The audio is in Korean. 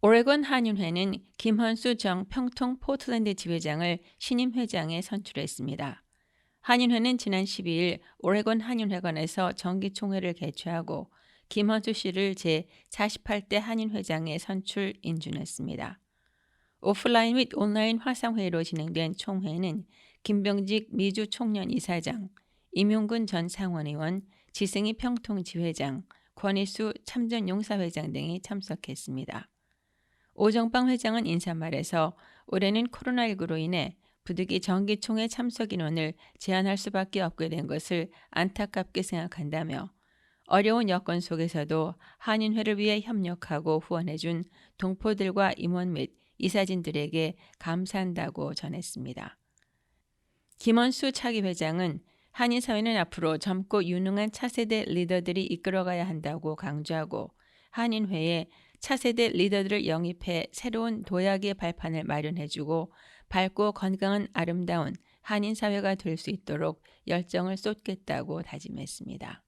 오레곤 한인회는 김헌수 정 평통 포틀랜드 지회장을 신임 회장에 선출했습니다. 한인회는 지난 12일 오레곤 한인회관에서 정기총회를 개최하고 김헌수 씨를 제48대 한인회장에 선출 인준했습니다. 오프라인 및 온라인 화상회의로 진행된 총회는 김병직 미주 총련 이사장, 임용근 전 상원의원, 지승희 평통 지회장, 권희수 참전용사회장 등이 참석했습니다. 오정빵 회장은 인사말에서 올해는 코로나19로 인해 부득이 정기총회 참석 인원을 제한할 수밖에 없게 된 것을 안타깝게 생각한다며 어려운 여건 속에서도 한인회를 위해 협력하고 후원해준 동포들과 임원 및 이사진들에게 감사한다고 전했습니다. 김원수 차기 회장은 한인사회는 앞으로 젊고 유능한 차세대 리더들이 이끌어가야 한다고 강조하고 한인회에 차세대 리더들을 영입해 새로운 도약의 발판을 마련해주고 밝고 건강한 아름다운 한인 사회가 될 수 있도록 열정을 쏟겠다고 다짐했습니다.